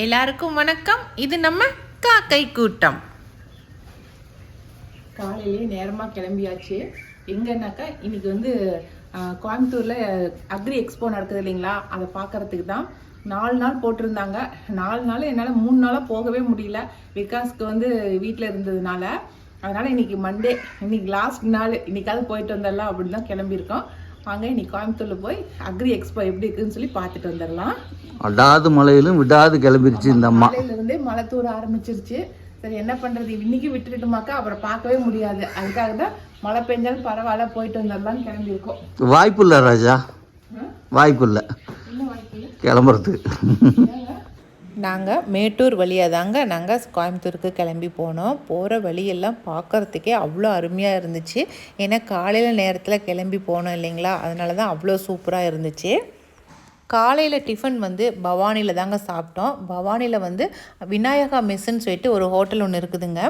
எல்லாருக்கும் வணக்கம். இது நம்ம காக்கை கூட்டம். காலையிலேயே நேரமாக கிளம்பியாச்சு. எங்கன்னாக்கா இன்னைக்கு வந்து கோயம்புத்தூரில் கோயம்புத்தூர்ல அக்ரி எக்ஸ்போ நடக்குது இல்லைங்களா? அதை பார்க்கறதுக்கு தான் நாலு நாள் போட்டிருந்தாங்க. நாலு நாள் என்னால் மூணு நாளாக போகவே முடியல. விகாஸ்க்கு வந்து வீட்டில் இருந்ததுனால. அதனால் இன்னைக்கு மண்டே இன்னைக்கு லாஸ்ட் நாள். இன்னைக்காவது போயிட்டு வந்துடலாம் அப்படின்னு தான் கிளம்பியிருக்கோம். வாங்க இன்னைக்கு கோயம்புத்தூர்ல போய் அக்ரி எக்ஸ்போ எப்படி இருக்குன்னு சொல்லி பார்த்துட்டு வந்துடலாம். அடாது மலையிலும் விடாது கிளம்பிருச்சு இந்த அம்மா. காலையில இருந்தே மழை தூர ஆரம்பிச்சிருச்சு. சரி என்ன பண்றது? இன்னைக்கு விட்டுட்டுமாக்கா அப்புறம் பார்க்கவே முடியாது. அதுக்காக தான் மழை பெஞ்சாலும் பரவாயில்ல போயிட்டு வந்துடலாம் கிளம்பி இருக்கோம் வாய்ப்பு இல்லை ராஜா வாய்ப்பு? இல்லை கிளம்புறதுக்கு நாங்கள் மேட்டூர் வழியாக தாங்க நாங்கள் கோயம்புத்தூருக்கு கிளம்பி போனோம். போகிற வழியெல்லாம் பார்க்கறதுக்கே அவ்வளோ அருமையாக இருந்துச்சு. ஏன்னா காலையில் நேரத்தில் கிளம்பி போனோம் இல்லைங்களா? அதனால தான் அவ்வளோ சூப்பராக இருந்துச்சு. காலையில் டிஃபன் வந்து பவானியில் தாங்க சாப்பிட்டோம். பவானியில் வந்து விநாயகா மெஸ்ஸுன்னு சொல்லிட்டு ஒரு ஹோட்டல் ஒன்று இருக்குதுங்க.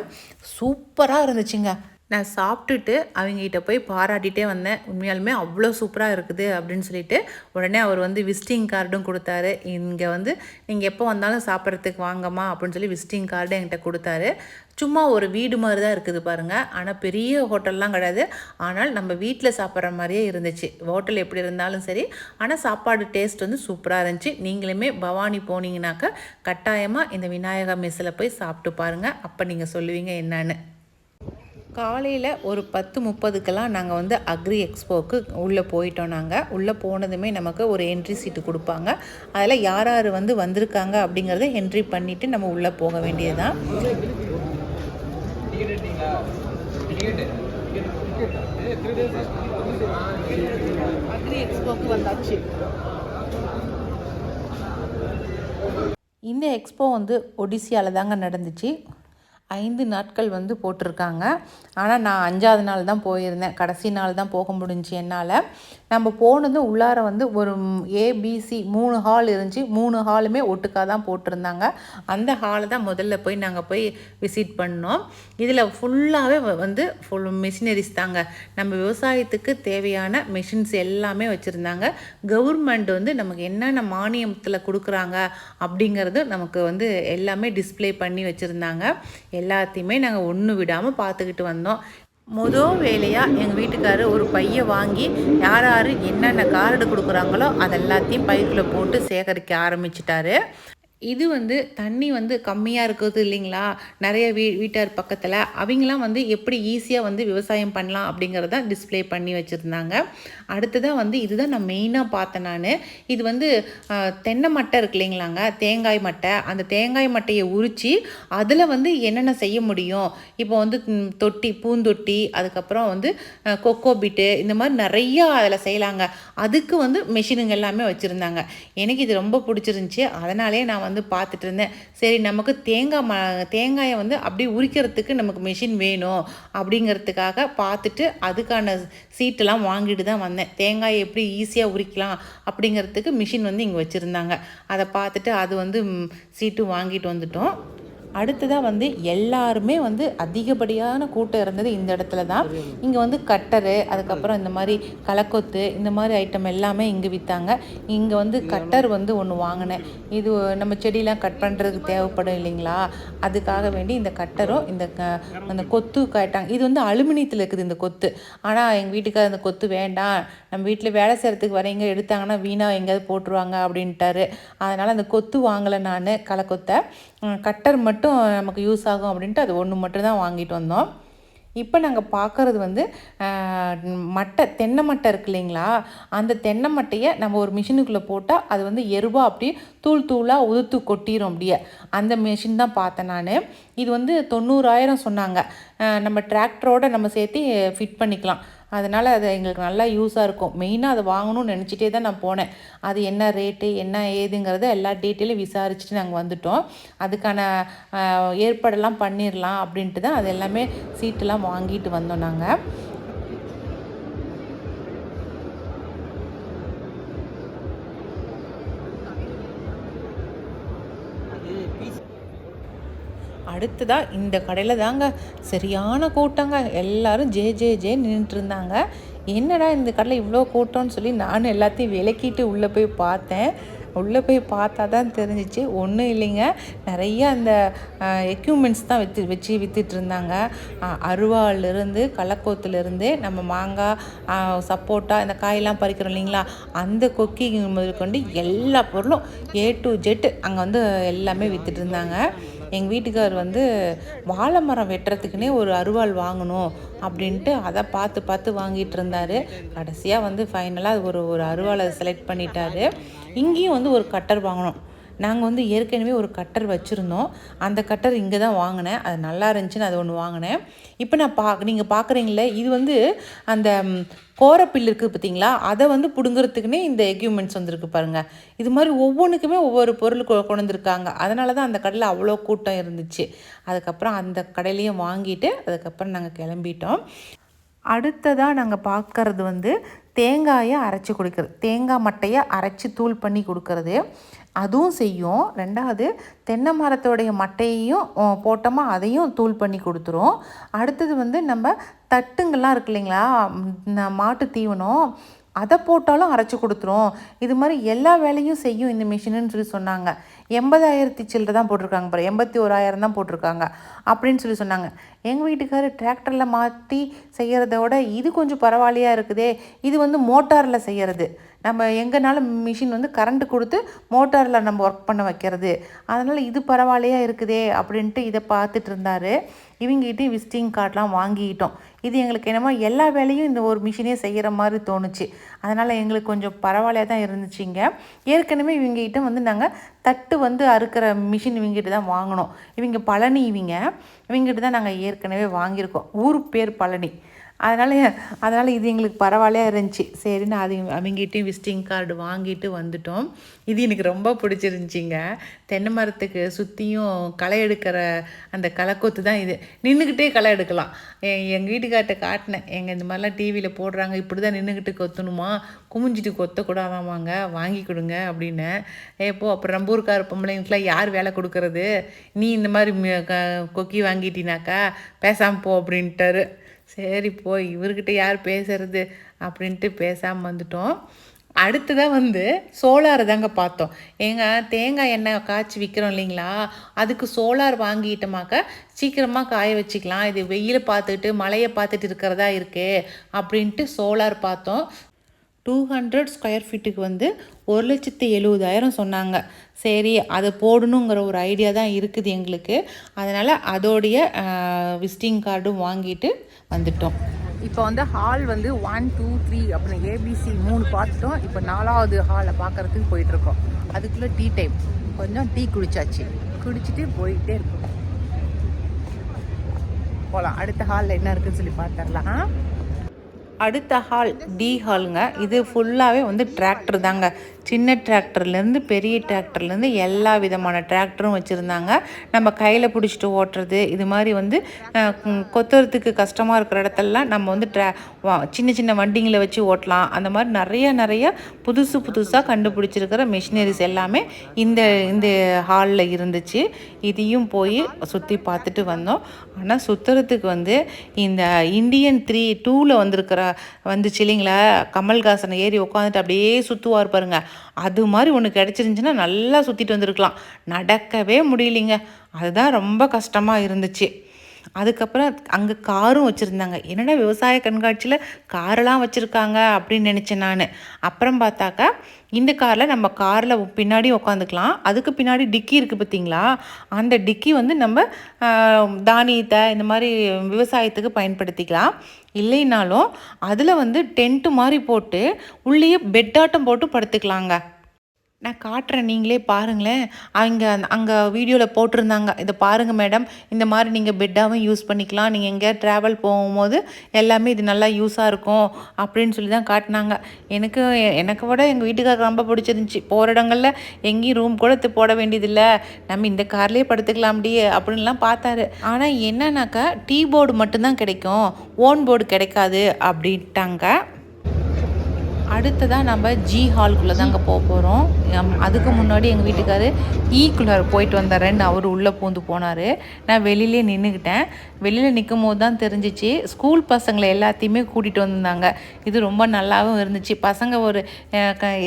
சூப்பராக இருந்துச்சுங்க. நான் சாப்பிட்டுட்டு அவங்ககிட்ட போய் பாராட்டிகிட்டே வந்தேன். உண்மையாலுமே அவ்வளோ சூப்பராக இருக்குது அப்படின்னு சொல்லிட்டு உடனே அவர் வந்து விசிட்டிங் கார்டும் கொடுத்தாரு. இங்கே வந்து நீங்கள் எப்போ வந்தாலும் சாப்பிட்றதுக்கு வாங்கம்மா அப்படின்னு சொல்லி விசிட்டிங் கார்டு என்கிட்ட கொடுத்தாரு. சும்மா ஒரு வீடு மாதிரி தான் இருக்குது பாருங்கள் ஆனால் பெரிய ஹோட்டல்லாம் கிடையாது. ஆனால் நம்ம வீட்டில் சாப்பிட்ற மாதிரியே இருந்துச்சு. ஹோட்டல் எப்படி இருந்தாலும் சரி. ஆனால் சாப்பாடு டேஸ்ட் வந்து சூப்பராக இருந்துச்சு. நீங்களுமே பவானி போனீங்கனாக்கா கட்டாயமாக இந்த விநாயகா மெஸ்ஸில் போய் சாப்பிட்டு பாருங்கள் அப்போ நீங்கள் சொல்லுவீங்க என்னன்னு. காலையில் ஒரு பத்து முப்பதுக்கெல்லாம் நாங்கள் வந்து அக்ரி எக்ஸ்போவுக்கு உள்ளே போயிட்டோம் நாங்கள் உள்ளே போனதுமே நமக்கு ஒரு என்ட்ரி சீட்டு கொடுப்பாங்க. அதில் யார் யார் வந்து வந்திருக்காங்க அப்படிங்கிறத என்ட்ரி பண்ணிவிட்டு நம்ம உள்ளே போக வேண்டியதுதான். அக்ரி எக்ஸ்போக்கு வந்தாச்சு. இந்த எக்ஸ்போ வந்து ஒடிசியாவில் தாங்க நடந்துச்சு. ஐந்து நாட்கள் வந்து போட்டிருக்காங்க. ஆனால் நான் அஞ்சாவது நாள் தான் போயிருந்தேன். கடைசி நாள் தான் போக முடிஞ்சு என்னால். நம்ம போனதும் உள்ளார வந்து ஒரு ஏபிசி மூணு ஹால் இருந்துச்சு. மூணு ஹாலுமே ஒட்டுக்காக தான் போட்டிருந்தாங்க. அந்த ஹாலை தான் முதல்ல போய் நாங்கள் போய் விசிட் பண்ணோம். இதில் ஃபுல்லாகவே வந்து ஃபுல் மிஷினரிஸ் தாங்க. நம்ம விவசாயத்துக்கு தேவையான மிஷின்ஸ் எல்லாமே வச்சுருந்தாங்க. கவர்மெண்ட் வந்து நமக்கு என்னென்ன மானியத்தில் கொடுக்குறாங்க அப்படிங்கிறது நமக்கு வந்து எல்லாமே டிஸ்ப்ளே பண்ணி வச்சுருந்தாங்க. எல்லாத்தையுமே நாங்கள் ஒன்று விடாமல் பார்த்துக்கிட்டு வந்தோம். முதல் வேலையாக எங்கள் வீட்டுக்காரர் ஒரு பையை வாங்கி யார் யார் என்னென்ன கார்டு கொடுக்குறாங்களோ அதெல்லாத்தையும் பைக்குள்ளே போட்டு சேகரிக்க ஆரம்பிச்சிட்டாரு. இது வந்து தண்ணி வந்து கம்மியாக இருக்குது இல்லைங்களா? நிறைய வீ வீட்டார் பக்கத்தில். அவங்களாம் வந்து எப்படி ஈஸியாக வந்து விவசாயம் பண்ணலாம் அப்படிங்கிறத டிஸ்ப்ளே பண்ணி வச்சுருந்தாங்க. அடுத்ததாக வந்து இதுதான் நான் மெயினாக பார்த்தேன் நான். இது வந்து தென்னை மட்டை இருக்கு இல்லைங்களாங்க? தேங்காய் மட்டை. அந்த தேங்காய் மட்டையை உரித்து அதில் வந்து என்னென்ன செய்ய முடியும்? இப்போ வந்து தொட்டி பூந்தொட்டி அதுக்கப்புறம் வந்து கொக்கோ பிட்டு இந்த மாதிரி நிறையா அதில் செய்யலாங்க. அதுக்கு வந்து மெஷினுங்க எல்லாமே வச்சுருந்தாங்க. எனக்கு இது ரொம்ப பிடிச்சிருந்துச்சி. அதனாலே நான் வந்து பார்த்துட்டு இருந்தேன் சரி நமக்கு தேங்காய் ம தேங்காயை வந்து அப்படியே உரிக்கிறதுக்கு நமக்கு மிஷின் வேணும் அப்படிங்கிறதுக்காக பார்த்துட்டு அதுக்கான சீட்டெல்லாம் வாங்கிட்டு தான் வந்தேன். தேங்காயை எப்படி ஈஸியாக உரிக்கலாம் அப்படிங்கிறதுக்கு மிஷின் வந்து இங்கே வச்சுருந்தாங்க. அதை பார்த்துட்டு அது வந்து சீட்டு வாங்கிட்டு வந்துட்டோம். அடுத்ததாக வந்து எல்லாருமே வந்து அதிகப்படியான கூட்டம் இருந்தது இந்த இடத்துல தான். இங்கே வந்து கட்டரு அதுக்கப்புறம் இந்த மாதிரி கலக்கொத்து இந்த மாதிரி ஐட்டம் எல்லாமே இங்கே விற்றாங்க இங்கே வந்து கட்டர் வந்து ஒன்று வாங்கினேன். இது நம்ம செடியெலாம் கட் பண்ணுறதுக்கு தேவைப்படும் இல்லைங்களா? அதுக்காக வேண்டி இந்த கட்டரும் இந்த க- அந்த கொத்து காட்டாங்க. இது வந்து அலுமினியத்தில் இருக்குது இந்த கொத்து. ஆனால் எங்கள் வீட்டுக்கார அந்த கொத்து வேண்டாம். நம்ம வீட்டில் வேலை செய்கிறதுக்கு வரீங்க எடுத்தாங்கன்னா வீணாக எங்கேயாவது போட்டுருவாங்க அப்படின்ட்டாரு. அதனால் அந்த கொத்து வாங்கலை நான் கலக்கொத்தை கட்டர் மட்டும் நமக்கு யூஸ் ஆகும் அப்படின்ட்டு அது ஒன்று மட்டும் தான் வாங்கிட்டு வந்தோம். இப்போ நாங்கள் பார்க்குறது வந்து மட்டை தென்னை மட்டை இருக்கு இல்லைங்களா? அந்த தென்னை மட்டையை நம்ம ஒரு மிஷினுக்குள்ளே போட்டால் அது வந்து எருவா அப்படியே தூள் தூளாக உதுத்து கொட்டிடும் அப்படியே. அந்த மிஷின் தான் பார்த்தேன் நான். இது வந்து தொண்ணூறாயிரம் சொன்னாங்க. நம்ம டிராக்டரோடு நம்ம சேர்த்து ஃபிட் பண்ணிக்கலாம். அதனால் அது எங்களுக்கு நல்லா யூஸாக இருக்கும். மெயினாக அதை வாங்கணும்னு நினச்சிட்டே தான் நான் போனேன். அது என்ன ரேட்டு என்ன ஏதுங்கிறத எல்லா டீட்டெயிலும் விசாரிச்சுட்டு நாங்கள் வந்துட்டோம். அதுக்கான ஏற்பாடெல்லாம் பண்ணிடலாம் அப்படின்ட்டு தான் அது எல்லாமே சீட்டெல்லாம் வாங்கிட்டு வந்தோம் நாங்கள் அடுத்ததாக இந்த கடையில் தாங்க சரியான கூட்டங்க. எல்லாரும் ஜே ஜே ஜே நின்றுட்டுருந்தாங்க. என்னடா இந்த கடையில் இவ்வளோ கூட்டம்னு சொல்லி நானும் எல்லாத்தையும் விலக்கிட்டு உள்ளே போய் பார்த்தேன். உள்ளே போய் பார்த்தா தான் தெரிஞ்சிச்சு. ஒன்றும் இல்லைங்க. நிறைய அந்த எக்யூப்மெண்ட்ஸ் தான் விற்று வச்சு விற்றுட்டு இருந்தாங்க அருவாலிருந்து கலக்கோத்துலேருந்து நம்ம மாங்காய் சப்போட்டா இந்த காயெல்லாம் பறிக்கிறோம் இல்லைங்களா? அந்த கொக்கி முதல் கொண்டு எல்லா பொருளும் ஏ டு ஜெட் அங்கே வந்து எல்லாமே விற்றுட்டு இருந்தாங்க எங்கள் வீட்டுக்கார் வந்து வாழை மரம் வெட்டுறதுக்குன்னே ஒரு அருவாள் வாங்கணும் அப்படின்ட்டு அதை பார்த்து பார்த்து வாங்கிட்டு இருந்தார். கடைசியாக வந்து ஃபைனலாக ஒரு ஒரு அருவாளை செலக்ட் பண்ணிட்டாரு. இங்கேயும் வந்து ஒரு கட்டர் வாங்கணும். நாங்கள் வந்து ஏற்கனவே ஒரு கட்டர் வச்சுருந்தோம். அந்த கட்டர் இங்கே தான் வாங்கினேன். அது நல்லா இருந்துச்சுன்னு அது ஒன்று வாங்கினேன். இப்போ நான் பா நீங்கள் பார்க்குறீங்களே இது வந்து அந்த கோரப்பில் இருக்குது பார்த்தீங்களா அதை வந்து பிடுங்குறதுக்குன்னே இந்த எக்யூப்மெண்ட்ஸ் வந்திருக்கு பாருங்கள் இது மாதிரி ஒவ்வொன்றுக்குமே ஒவ்வொரு பொருள் கொ- கொண்டு வந்திருக்காங்க அதனால தான் அந்த கடையில் அவ்வளோ கூட்டம் இருந்துச்சு. அதுக்கப்புறம் அந்த கடையிலையும் வாங்கிட்டு அதுக்கப்புறம் நாங்கள் கிளம்பிட்டோம். அடுத்ததாக நாங்கள் பார்க்கறது வந்து தேங்காயை அரைச்சி கொடுக்கறது. தேங்காய் மட்டையை அரைச்சி தூள் பண்ணி கொடுக்கறது. அதுவும் செய்யும். ரெண்டாவது தென்னை மரத்தோடைய மட்டையையும் போட்டோமா அதையும் தூள் பண்ணி கொடுத்துரும். அடுத்தது வந்து நம்ம தட்டுங்கள்லாம் இருக்கு இல்லைங்களா? மாட்டு தீவனம். அதை போட்டாலும் அரைச்சி கொடுத்துரும். இது மாதிரி எல்லா வேலையும் செய்யும் இந்த மிஷினுன்னு சொல்லி சொன்னாங்க. எண்பதாயிரத்தி சில்லரை தான் போட்டிருக்காங்க பாரு. எண்பத்தி ஓராயிரம் தான் போட்டிருக்காங்க. அப்படின்னு சொல்லி சொன்னாங்க. எங்கள் வீட்டுக்காரர் டிராக்டரில் மாற்றி செய்கிறத விட இது கொஞ்சம் பரவாயில்லையாக இருக்குதே? இது வந்து மோட்டாரில் செய்கிறது நம்ம எங்கேனாலும் மிஷின் வந்து கரண்ட் கொடுத்து மோட்டாரில் நம்ம ஒர்க் பண்ண வைக்கிறது. அதனால் இது பரவாயில்லையா இருக்குதே? அப்படின்ட்டு இதை பார்த்துட்டு இருந்தார். இவங்ககிட்டயும் விசிட்டிங் கார்டெலாம் வாங்கிக்கிட்டோம். இது எங்களுக்கு என்னமோ எல்லா வேலையும் இந்த ஒரு மிஷினே செய்கிற மாதிரி தோணுச்சு. அதனால் எங்களுக்கு கொஞ்சம் பரவாயில்லையாக தான் இருந்துச்சுங்க ஏற்கனவே இவங்ககிட்ட வந்து நாங்கள் தட்டு வந்து அறுக்கிற மிஷின் இவங்ககிட்ட தான் வாங்கினோம். இவங்க பழனி இவங்க. இவங்ககிட்ட தான் நாங்கள் ஏற்கனவே வாங்கியிருக்கோம். ஊர் பேர் பழனி. அதனால் அதனால் இது எங்களுக்கு பரவாயில்லையா இருந்துச்சு. சரின்னு அது அவங்ககிட்டயும் விசிட்டிங் கார்டு வாங்கிட்டு வந்துட்டோம். இது எனக்கு ரொம்ப பிடிச்சிருந்துச்சிங்க. தென்னை மரத்துக்கு சுற்றியும் களை எடுக்கிற அந்த களைக்கொத்து தான் இது. நின்றுக்கிட்டே களை எடுக்கலாம். எங்கள் வீட்டுக்கார்ட்ட காட்டினேன். எங்கள் இந்த மாதிரிலாம் டிவியில் போடுறாங்க. இப்படி தான் நின்றுக்கிட்டு கொத்தணுமா? குமிஞ்சிட்டு கொத்தக்கூடாதாமாங்க வாங்கி கொடுங்க அப்படின்னு. ஏப்போ அப்புறம் ரம்பூர்கார பொம்பளைங்களுக்குலாம் யார் வேலை கொடுக்கறது? நீ இந்த மாதிரி ம- க- கொக்கி வாங்கிட்டினாக்கா பேசாமல் போ அப்படின்ட்டாரு. சரி போய் இவர்கிட்ட யார் பேசுறது அப்படின்ட்டு பேசாமல் வந்துட்டோம். அடுத்ததாக வந்து சோலார் தாங்க பார்த்தோம். ஏங்க தேங்காய் எண்ணெய் காய்ச்சி விற்கிறோம் இல்லைங்களா? அதுக்கு சோலார் வாங்கிட்டோமாக்க சீக்கிரமாக காய வச்சுக்கலாம். இது வெயிலை பார்த்துட்டு மழையை பார்த்துட்டு இருக்கிறதா இருக்கே அப்படின்ட்டு சோலார் பார்த்தோம். டூ ஹண்ட்ரட் ஸ்கொயர் ஃபீட்டுக்கு வந்து ஒரு லட்சத்து எழுபதாயிரம் சொன்னாங்க. சரி அதை போடணுங்கிற ஒரு ஐடியா தான் இருக்குது எங்களுக்கு. அதனால் அதோடைய விசிட்டிங் கார்டும் வாங்கிட்டு வந்துட்டோம். இப்போ வந்து ஹால் வந்து ஒன் டூ த்ரீ அப்படின்னு ஏபிசி மூணு பார்த்துட்டோம். இப்போ நாலாவது ஹாலை பார்க்கறதுக்கு போயிட்டுருக்கோம். அதுக்குள்ளே டீ டைம் கொஞ்சம் டீ குடிச்சாச்சு. குடிச்சிட்டு போயிட்டே இருக்கோம். போகலாம் அடுத்த ஹாலில் என்ன இருக்குன்னு சொல்லி பார்த்துடலாம். அடுத்த ஹால் டி ஹாலுங்க இது ஃபுல்லாகவே வந்து டிராக்டர் தாங்க. சின்ன டிராக்டர்லேருந்து பெரிய டிராக்டர்லேருந்து எல்லா விதமான டிராக்டரும் வச்சுருந்தாங்க. நம்ம கையில் பிடிச்சிட்டு ஓட்டுறது இது மாதிரி வந்து கொத்துறதுக்கு கஷ்டமாக இருக்கிற இடத்துலலாம் நம்ம வந்து ட்ரா வா- சின்ன சின்ன வண்டிங்களை வச்சு ஓட்டலாம். அந்த மாதிரி நிறைய நிறைய புதுசு புதுசாக கண்டுபிடிச்சிருக்கிற மிஷினரிஸ் எல்லாமே இந்த இந்த ஹாலில் இருந்துச்சு. இதையும் போய் சுற்றி பார்த்துட்டு வந்தோம். ஆனால் சுற்றுறதுக்கு வந்து இந்த இந்தியன் த்ரீ டூவில் வந்திருக்கிற வந்துச்சு இல்லைங்களா? கமல்ஹாசனை ஏறி உட்காந்துட்டு அப்படியே சுற்றுவார் பாருங்கள் அது மாதிரி ஒன்று கிடச்சிருந்துச்சின்னா நல்லா சுற்றிட்டு வந்திருக்கலாம். நடக்கவே முடியலைங்க. அதுதான் ரொம்ப கஷ்டமாக இருந்துச்சு. அதுக்கப்புறம் அங்கே காரும் வச்சுருந்தாங்க. என்னடா விவசாய கண்காட்சியில் காரெல்லாம் வச்சுருக்காங்க அப்படின்னு நினச்சேன் நான். அப்புறம் பார்த்தாக்கா இந்த காரில் நம்ம காரில் பின்னாடி உட்காந்துக்கலாம். அதுக்கு பின்னாடி டிக்கி இருக்குது பார்த்தீங்களா? அந்த டிக்கி வந்து நம்ம தானியத்தை இந்த மாதிரி விவசாயத்துக்கு பயன்படுத்திக்கலாம். இல்லைனாலும் அதில் வந்து டென்ட்டு மாதிரி போட்டு உள்ளேயே பெட்டாட்டம் போட்டு படுத்துக்கலாங்க. நான் காட்டுறேன் நீங்களே பாருங்களேன். அங்கே அங்கே வீடியோவில் போட்டிருந்தாங்க. இதை பாருங்கள் மேடம் இந்த மாதிரி நீங்கள் பெட்டாகவும் யூஸ் பண்ணிக்கலாம். நீங்கள் எங்கேயா ட்ராவல் போகும்போது எல்லாமே இது நல்லா யூஸாக இருக்கும் அப்படின்னு சொல்லி தான் காட்டினாங்க. எனக்கு எனக்கு விட எங்கள் வீட்டுக்காரருக்கு ரொம்ப பிடிச்சிருந்துச்சி. போகிற இடங்களில் எங்கேயும் ரூம் கூட போட வேண்டியதில்லை. நம்ம இந்த கார்லேயே படுத்துக்கலாம்டி அப்படின்லாம் பார்த்தாரு. ஆனால் என்னன்னாக்கா டீ போர்டு மட்டும்தான் கிடைக்கும். ஓன் போர்டு கிடைக்காது அப்படின்ட்டாங்க. அடுத்ததாக நம்ம ஜி ஹால்குள்ளே தாங்க போக போகிறோம் அதுக்கு முன்னாடி எங்கள் வீட்டுக்காரு e ஈக்குள்ளே போயிட்டு வந்தாரேன்னு அவர் உள்ளே பூந்து போனார். நான் வெளியிலே நின்றுக்கிட்டேன் வெளியில் நிற்கும் போது தான் தெரிஞ்சிச்சு ஸ்கூல் பசங்களை எல்லாத்தையுமே கூட்டிகிட்டு வந்திருந்தாங்க இது ரொம்ப நல்லாவும் இருந்துச்சு. பசங்க ஒரு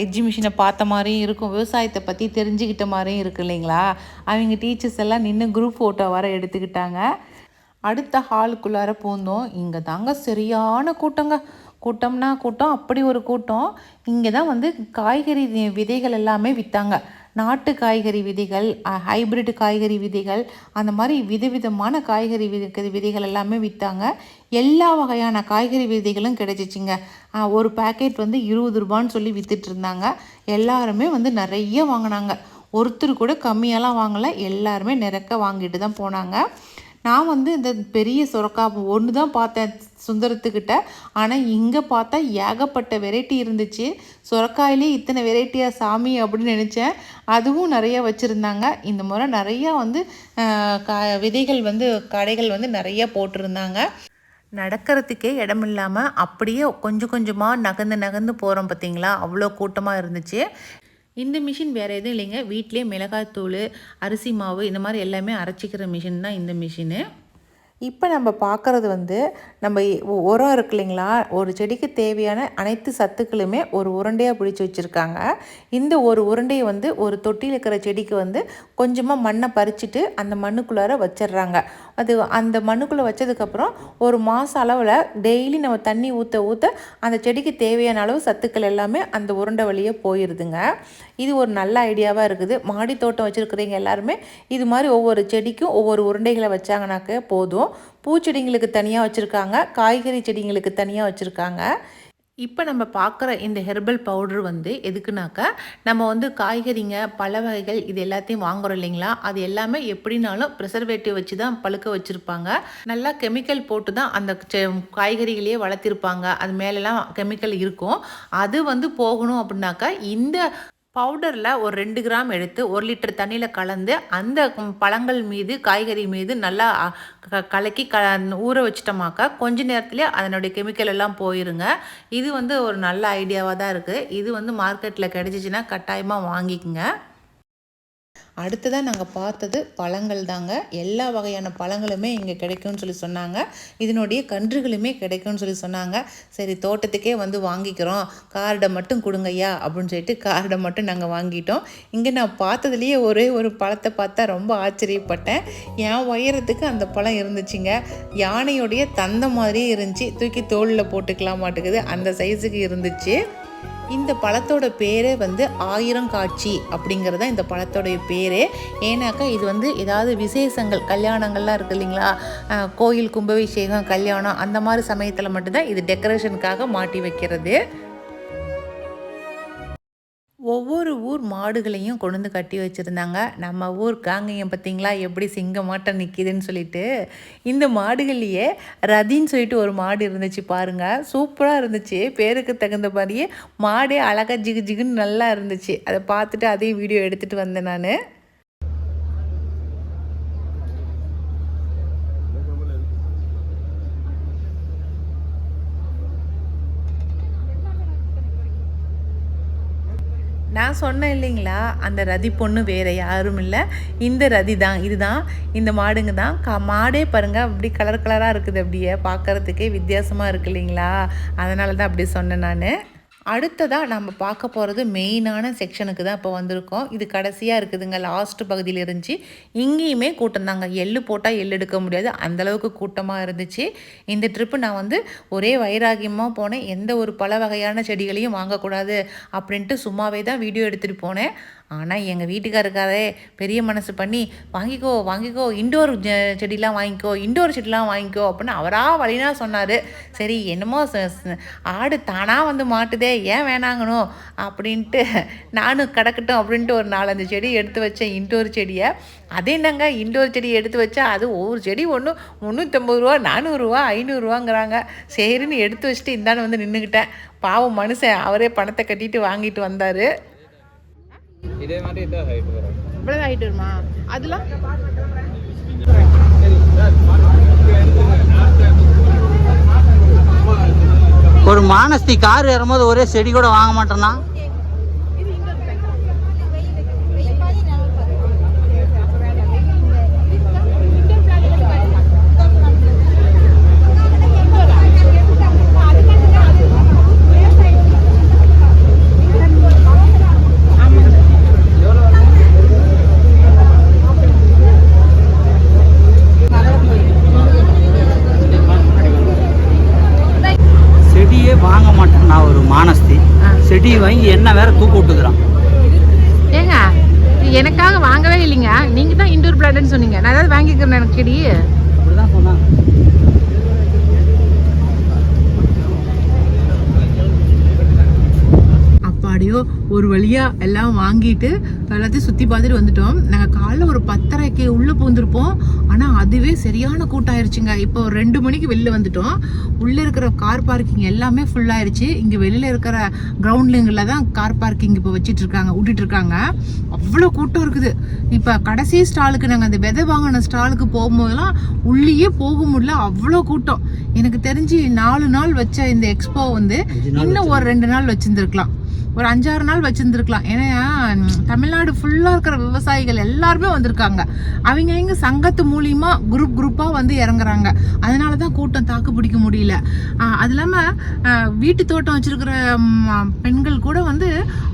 எக்ஸிபிஷனை பார்த்த மாதிரியும் இருக்கும். விவசாயத்தை பற்றி தெரிஞ்சுக்கிட்ட மாதிரியும் இருக்கு இல்லைங்களா? அவங்க டீச்சர்ஸ் எல்லாம் நின்று குரூப் ஃபோட்டோ வர எடுத்துக்கிட்டாங்க. அடுத்த ஹாலுக்குள்ளார பூந்தோம். இங்கே தாங்க சரியான கூட்டங்க. கூட்டம்னா கூட்டம் அப்படி ஒரு கூட்டம் இங்கே தான் வந்து காய்கறி விதைகள் எல்லாமே விற்றாங்க நாட்டு காய்கறி விதைகள் ஹைபிரிட் காய்கறி விதைகள் அந்த மாதிரி விதவிதமான காய்கறி விதை விதைகள் எல்லாமே விற்றாங்க எல்லா வகையான காய்கறி விதைகளும் கிடைச்சிச்சிங்க. ஒரு பாக்கெட் வந்து இருபது ரூபான்னு சொல்லி விற்றுட்டு இருந்தாங்க. எல்லாருமே வந்து நிறைய வாங்கினாங்க. ஒருத்தர் கூட கம்மியாலாம் வாங்கலை. எல்லாருமே நிறக்க வாங்கிட்டு தான் போனாங்க. நான் வந்து இந்த பெரிய சுரக்கா ஒன்று தான் பார்த்தேன். சுந்தரத்துக்கிட்ட. ஆனால் இங்கே பார்த்தா ஏகப்பட்ட வெரைட்டி இருந்துச்சு. சுரக்காயிலே இத்தனை வெரைட்டியாக சாமி அப்படின்னு நினச்சேன். அதுவும் நிறைய வச்சுருந்தாங்க. இந்த முறை நிறையா வந்து கா விதைகள் வந்து கடைகள் வந்து நிறையா போட்டிருந்தாங்க. நடக்கிறதுக்கே இடம் இல்லாமல் அப்படியே கொஞ்சம் கொஞ்சமாக நகர்ந்து நகர்ந்து போகிறோம் பார்த்தீங்களா அவ்வளோ கூட்டமாக இருந்துச்சு. இந்த மிஷின் வேறு எதுவும் இல்லைங்க. வீட்டிலே மிளகாய்த்தூள் அரிசி மாவு இந்த மாதிரி எல்லாமே அரைச்சிக்கிற மிஷின் தான் இந்த மிஷினு. இப்போ நம்ம பார்க்குறது வந்து நம்ம உரம் இருக்கு இல்லைங்களா? ஒரு செடிக்கு தேவையான அனைத்து சத்துக்களுமே ஒரு உருண்டையாக பிடிச்சி வச்சுருக்காங்க. இந்த ஒரு உருண்டையை வந்து ஒரு தொட்டியில் இருக்கிற செடிக்கு வந்து கொஞ்சமாக மண்ணை பறிச்சுட்டு அந்த மண்ணுக்குள்ளார வச்சிடுறாங்க. அது அந்த மண்ணுக்குள்ளே வச்சதுக்கப்புறம் ஒரு மாதம் அளவில் டெய்லி நம்ம தண்ணி ஊற்ற ஊற்ற அந்த செடிக்கு தேவையான அளவு சத்துக்கள் எல்லாமே அந்த உருண்டை வழியே போயிடுதுங்க இது ஒரு நல்ல ஐடியாவாக இருக்குது. மாடி தோட்டம் வச்சுருக்கிறவங்க எல்லாருமே இது மாதிரி ஒவ்வொரு செடிக்கும் ஒவ்வொரு உருண்டைகளை வச்சாங்கனாக்க போதும். பூச்செடிங்களுக்கு தனியாக வச்சுருக்காங்க. காய்கறி செடிங்களுக்கு தனியாக வச்சுருக்காங்க. இப்போ நம்ம பார்க்குற இந்த ஹெர்பல் பவுடர் வந்து எதுக்குனாக்கா நம்ம வந்து காய்கறிங்க பழ வகைகள் இது எல்லாத்தையும் வாங்குறோம் இல்லைங்களா? அது எல்லாமே எப்படினாலும் ப்ரிசர்வேட்டிவ் வச்சு தான் பழுக்க வச்சுருப்பாங்க. நல்லா கெமிக்கல் போட்டு தான் அந்த செ- காய்கறிகளையே வளர்த்திருப்பாங்க. அது மேலெலாம் கெமிக்கல் இருக்கும். அது வந்து போகணும் அப்படின்னாக்கா இந்த பவுடரில் ஒரு ரெண்டு கிராம் எடுத்து ஒரு லிட்டர் தண்ணியில் கலந்து அந்த பழங்கள் மீது காய்கறி மீது நல்லா க- கலக்கி க ஊற வச்சிட்டோமாக்கா கொஞ்ச நேரத்துலேயே அதனுடைய கெமிக்கல் எல்லாம் போயிருங்க. இது வந்து ஒரு நல்ல ஐடியாவாக தான் இருக்குது இது வந்து மார்க்கெட்டில் கிடச்சிச்சின்னா கட்டாயமாக வாங்கிக்கோங்க. அடுத்ததாக நாங்கள் பார்த்தது பழங்கள் தாங்க. எல்லா வகையான பழங்களுமே இங்கே கிடைக்கும்னு சொல்லி சொன்னாங்க. இதனுடைய கன்றுகளுமே கிடைக்கும்னு சொல்லி சொன்னாங்க. சரி தோட்டத்துக்கே வந்து வாங்கிக்கிறோம். கார்டை மட்டும் கொடுங்கய்யா அப்படின்னு சொல்லிட்டு கார்டை மட்டும் நாங்கள் வாங்கிட்டோம். இங்கே நான் பார்த்ததுலேயே ஒரே ஒரு பழத்தை பார்த்தா ரொம்ப ஆச்சரியப்பட்டேன். என் உயரத்துக்கு அந்த பழம் இருந்துச்சுங்க. யானையுடைய தந்த மாதிரியே இருந்துச்சு. தூக்கி தோளில் போட்டுக்கலாம் மாட்டுக்குது அந்த சைஸுக்கு இருந்துச்சு. இந்த பழத்தோட பேரே வந்து ஆயிரம் காட்சி அப்படிங்கிறது தான் இந்த பழத்தோடைய பேரே. ஏன்னாக்கா இது வந்து ஏதாவது விசேஷங்கள் கல்யாணங்கள்லாம் இருக்குது இல்லைங்களா? கோயில் கும்பாபிஷேகம் கல்யாணம் அந்த மாதிரி சமயத்தில் மட்டும்தான் இது டெக்கரேஷனுக்காக மாட்டி வைக்கிறது. ஒவ்வொரு ஊர் மாடுகளையும் கொண்டு வந்து கட்டி வச்சுருந்தாங்க. நம்ம ஊர் காங்கையம் பார்த்தீங்களா? எப்படி சிங்கமாட்டம் நிற்கிதுன்னு சொல்லிட்டு இந்த மாடுகள்லையே ரதின்னு சொல்லிட்டு ஒரு மாடு இருந்துச்சு பாருங்க. சூப்பராக இருந்துச்சு. பேருக்கு தகுந்த மாதிரியே மாடே அழகா ஜிகு ஜிகுன்னு நல்லா இருந்துச்சு. அதை பார்த்துட்டு அதையும் வீடியோ எடுத்துகிட்டு வந்தேன் நான். நான் சொன்னேன் இல்லைங்களா அந்த ரதி பொண்ணு வேறு யாரும் இல்லை. இந்த ரதி தான் இதுதான் இந்த மாடுங்க தான். கா மாடே பாருங்கள் அப்படி கலர் கலராக இருக்குது அப்படியே. பார்க்கறதுக்கே வித்தியாசமாக இருக்கு இல்லைங்களா? அதனால தான் அப்படி சொன்னேன் நான். அடுத்ததாக நம்ம பார்க்க போகிறது மெயினான செக்ஷனுக்கு தான் இப்போ வந்திருக்கோம். இது கடைசியாக இருக்குதுங்க லாஸ்ட் பகுதியில் இருந்துச்சு இங்கேயுமே கூட்டம் தாங்க. எள்ளு போட்டால் எள்ளு எடுக்க முடியாது. அந்தளவுக்கு கூட்டமாக இருந்துச்சு. இந்த ட்ரிப்பு நான் வந்து ஒரே வைராகியமாக போனேன். எந்த ஒரு பல வகையான செடிகளையும் வாங்கக்கூடாது அப்படின்ட்டு சும்மாவே தான் வீடியோ எடுத்துகிட்டு போனேன். ஆனால் எங்கள் வீட்டுக்காரருக்காரே பெரிய மனசு பண்ணி வாங்கிக்கோ வாங்கிக்கோ இண்டோர் செடிலாம் வாங்கிக்கோ இண்டோர் செடிலாம் வாங்கிக்கோ அப்படின்னு அவராக வழினா சொன்னார். சரி என்னமோ ஆடு தானாக வந்து மாட்டுதே ஏன் வேணாங்கணும் அப்படின்ட்டு நானும் கிடக்கட்டும் அப்படின்ட்டு ஒரு நாலஞ்சு செடி எடுத்து வச்சேன் இண்டோர் செடியை. அது என்னங்க இண்டோர் செடி எடுத்து வச்சா அது ஒவ்வொரு செடி ஒன்று முந்நூற்றம்பது ரூபா நானூறுரூவா ஐநூறுரூவாங்கிறாங்க சரின்னு எடுத்து வச்சுட்டு இந்தாண்டு வந்து நின்றுக்கிட்டேன் பாவம் மனுஷன் அவரே பணத்தை கட்டிட்டு வாங்கிட்டு வந்தார். இதே மாதிரி இதான் ஹைட் வரும். இவ்வளோ ஹைட் வருமா? அதெல்லாம்? ஒரு மானஸ்தி கார் ஏறும்போது ஒரே செடி கூட வாங்க மாட்டேன்னா? செடி வாங்கி என்ன வேற தூக்க விட்டுக்கிறான். ஏங்க எனக்காக வாங்கவே இல்லைங்க. நீங்க தான் இண்டோர் பிளான்ட்னு சொன்னீங்க. நான் ஏதாவது வாங்கிக்கிறேன் எனக்கு செடி அப்படிதான் சொன்னாங்க. அப்பாடியோ ஒரு வழியா எல்லாம் வாங்கிட்டு எல்லாத்தையும் சுத்தி பார்த்துட்டு வந்துட்டோம். நாங்க காலைல ஒரு பத்தரைக்கு உள்ள பூந்திருப்போம் ஆனா அதுவே சரியான கூட்டம் ஆயிருச்சுங்க இப்போ ஒரு ரெண்டு மணிக்கு வெளில வந்துட்டோம். உள்ள இருக்கிற கார் பார்க்கிங் எல்லாமே ஃபுல் ஆயிருச்சு. இங்க வெளியில இருக்கிற கிரவுண்ட்லிங்கில் தான் கார் பார்க்கிங் இப்போ வச்சிட்டு இருக்காங்க விட்டுட்டு இருக்காங்க அவ்வளோ கூட்டம் இருக்குது. இப்போ கடைசி ஸ்டாலுக்கு நாங்கள் அந்த விதை வாங்கின ஸ்டாலுக்கு போகும்போதெல்லாம் உள்ளேயே போக முடியல. அவ்வளோ கூட்டம். எனக்கு தெரிஞ்சு நாலு நாள் வச்ச இந்த எக்ஸ்போ வந்து இன்னும் ஒரு ரெண்டு நாள் வச்சிருந்துருக்கலாம். ஒரு அஞ்சாறு நாள் வச்சுருந்துருக்கலாம். ஏன்னா தமிழ்நாடு ஃபுல்லாக இருக்கிற விவசாயிகள் எல்லாருமே வந்திருக்காங்க. அவங்க எங்க சங்கத்து மூலியமாக குரூப் குரூப்பாக வந்து இறங்குறாங்க. அதனால தான் கூட்டம் தாக்கு பிடிக்க முடியல. அது இல்லாமல் வீட்டு தோட்டம் வச்சுருக்கிற பெண்கள் கூட வந்து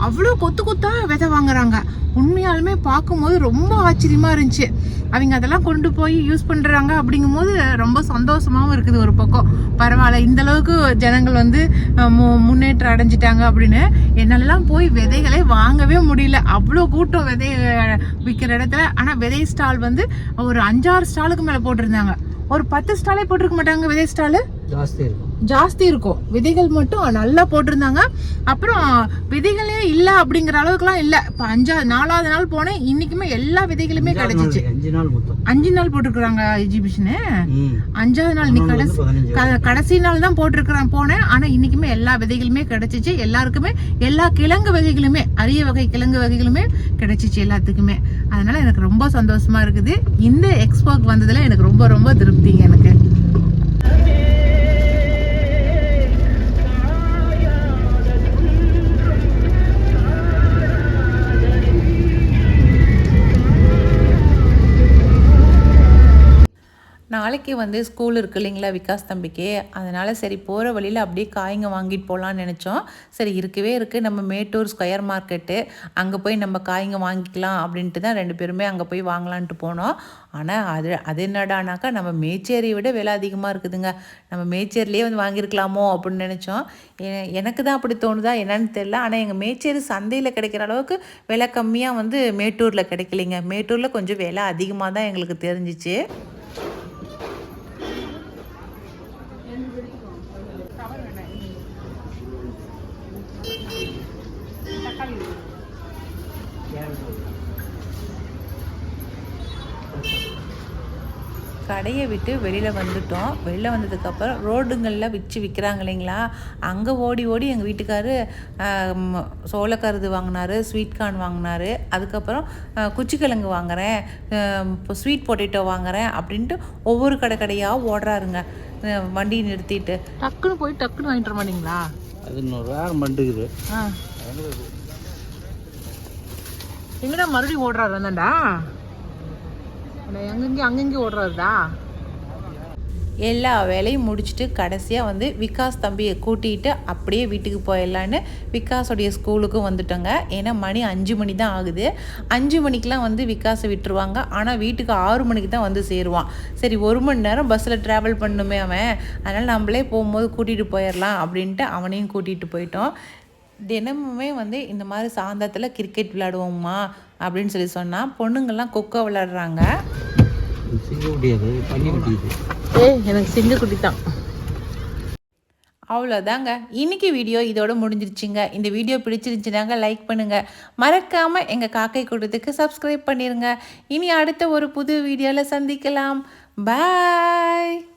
அவ்வளோ கொத்து கொத்தாக விதை வாங்குறாங்க. உண்மையாலுமே பார்க்கும்போது ரொம்ப ஆச்சரியமாக இருந்துச்சு. அவங்க அதெல்லாம் கொண்டு போய் யூஸ் பண்ணுறாங்க அப்படிங்கும்போது ரொம்ப சந்தோஷமாவும் இருக்குது ஒரு பக்கம். பரவாயில்ல இந்த அளவுக்கு ஜனங்கள் வந்து மு- முன்னேற்றம் அடைஞ்சிட்டாங்க அப்படின்னு என்னெல்லாம் போய் விதைகளே வாங்கவே முடியல. அவ்வளோ கூட்டம் விதை விற்கிற இடத்துல. ஆனால் விதை ஸ்டால் வந்து ஒரு அஞ்சாறு ஸ்டாலுக்கு மேலே போட்டிருந்தாங்க. ஒரு பத்து ஸ்டாலே போட்டிருக்க மாட்டாங்க விதை ஸ்டாலு ஜாஸ்தி இருக்கும். ஜாஸ்தி இருக்கும். விதைகள் மட்டும் நல்லா போட்டிருந்தாங்க. அப்புறம் விதைகளே இல்ல அப்படிங்கிற அளவுக்குலாம் இல்ல. இப்ப அஞ்சாவது நாலாவது நாள் போனேன் இன்னைக்குமே எல்லா விதைகளுமே கிடைச்சிச்சு. அஞ்சு நாள் மொத்தம். அஞ்சு நாள் போட்டிருக்கிறாங்க எஜிபிஷனு. அஞ்சாவது நாள் பதினொன்று கடைசி கடைசி நாள் தான் போட்டிருக்கிறேன் போனேன். ஆனா இன்னைக்குமே எல்லா விதைகளுமே கிடைச்சிச்சு. எல்லாருக்குமே எல்லா கிழங்கு வகைகளுமே அரிய வகை கிழங்கு வகைகளுமே கிடைச்சிச்சு எல்லாத்துக்குமே. அதனால எனக்கு ரொம்ப சந்தோஷமா இருக்குது. இந்த எக்ஸ்போக்கு வந்ததுல எனக்கு ரொம்ப ரொம்ப திருப்திங்க எனக்கு. நாளைக்கு வந்து ஸ்கூல் இருக்கு இல்லைங்களா விகாஸ் தம்பிக்கு. அதனால் சரி போகிற வழியில் அப்படியே காய்ங்க வாங்கிட்டு போகலான்னு நினச்சோம். சரி இருக்கவே இருக்குது நம்ம மேட்டூர் ஸ்கொயர் மார்க்கெட்டு. அங்கே போய் நம்ம காய்ங்க வாங்கிக்கலாம் அப்படின்ட்டு தான் ரெண்டு பேருமே அங்கே போய் வாங்கலான்ட்டு போனோம். ஆனால் அது அது என்னடானாக்கா நம்ம மேச்சேரியை விட விலை அதிகமாக இருக்குதுங்க. நம்ம மேச்சேரிலேயே வந்து வாங்கியிருக்கலாமோ அப்படின்னு நினச்சோம். எனக்கு தான் அப்படி தோணுதா என்னன்னு தெரியல. ஆனால் எங்கள் மேச்சேரி சந்தையில் கிடைக்கிற அளவுக்கு விலை கம்மியாக வந்து மேட்டூரில் கிடைக்கலைங்க. மேட்டூரில் கொஞ்சம் விலை அதிகமாக தான் எங்களுக்கு தெரிஞ்சிச்சு. கடையை விட்டு வெளியில் வந்துட்டோம். வெளியில் வந்ததுக்கப்புறம் ரோடுங்களில் விற்று விற்கிறாங்க இல்லைங்களா? அங்கே ஓடி ஓடி எங்கள் வீட்டுக்காரு சோளக்கருது வாங்கினாரு ஸ்வீட் கார்ன் வாங்கினாரு. அதுக்கப்புறம் குச்சிக்கிழங்கு வாங்குறேன் இப்போ ஸ்வீட் பொட்டேட்டோ வாங்குறேன் அப்படின்ட்டு ஒவ்வொரு கடை கடையாக ஓடுறாருங்க. வண்டி நிறுத்திட்டு. டக்குன்னு போய் டக்குன்னு வாங்கிட்டு வர மாட்டீங்களா? அது இன்னொரு வேகம் பண்ணுக்குது எங்கடா மறுபடியும் ஓடுறாரு வந்தாண்டா எங்கெங்கே அங்கங்கே ஓடுறாருடா எல்லா வேலையும் முடிச்சுட்டு கடைசியாக வந்து விகாஸ் தம்பியை கூட்டிகிட்டு அப்படியே வீட்டுக்கு போயிடலான்னு விகாஸோடைய ஸ்கூலுக்கும் வந்துட்டோங்க. ஏன்னா மணி அஞ்சு மணி தான் ஆகுது. அஞ்சு மணிக்கெலாம் வந்து விகாஸை விட்டுருவாங்க. ஆனால் வீட்டுக்கு ஆறு மணிக்கு தான் வந்து சேருவான். சரி ஒரு மணி நேரம் பஸ்ஸில் ட்ராவல் பண்ணுமே அவன். அதனால் நம்மளே போகும்போது கூட்டிகிட்டு போயிடலாம் அப்படின்ட்டு அவனையும் கூட்டிகிட்டு போயிட்டோம். தினமுமே வந்து இந்த மாதிரி சாயந்தரத்தில் கிரிக்கெட் விளையாடுவோம்மா அப்படின்னு சொல்லி சொன்னால் பொண்ணுங்கள்லாம் கொக்கோ விளையாடுறாங்க. ஏய் எனக்கு சிங்கக்குட்டி தான் அவ்வளோதாங்க இன்னைக்கு வீடியோ இதோட முடிஞ்சிருச்சுங்க. இந்த வீடியோ பிடிச்சிருந்துச்சுனாங்க லைக் பண்ணுங்க. மறக்காம எங்க காக்கை கூட்டத்துக்கு சப்ஸ்கிரைப் பண்ணிருங்க. இனி அடுத்த ஒரு புது வீடியோல சந்திக்கலாம். பாய்